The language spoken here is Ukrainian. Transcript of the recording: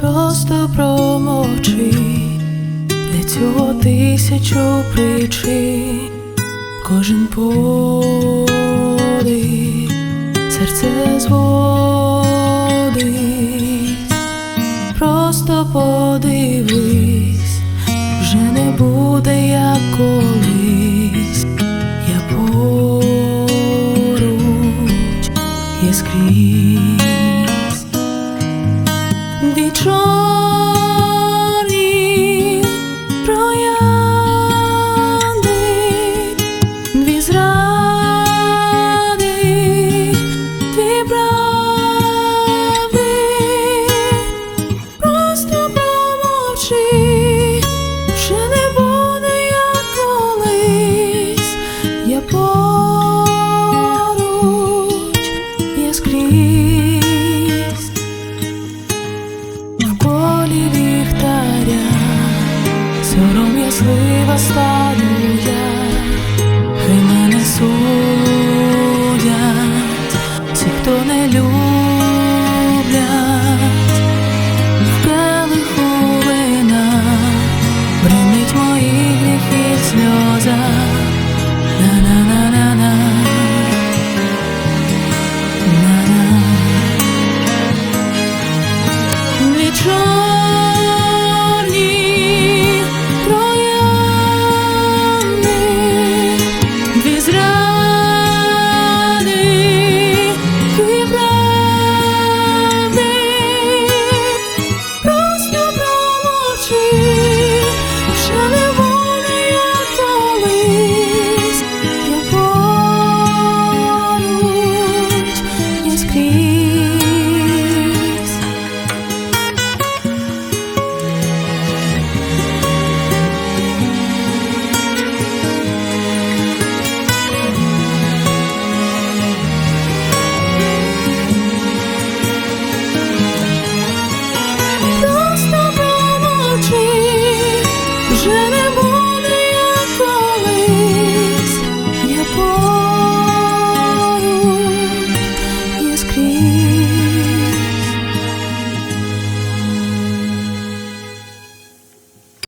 просто промовчи, для цього тисячу причин, кожен подих, серце зводить, просто подивись, вже не буде як колись, я поруч, є скрізь. Дві чорні троянди, дві зради, просто промовчи, вже не буде як колись, я поруч, сором'язлива стану я, хай мене судять, ті, хто не люблять, в келиху вина бремить мої гріхи сльоза. На-на-на-на-на. На-на. Чорні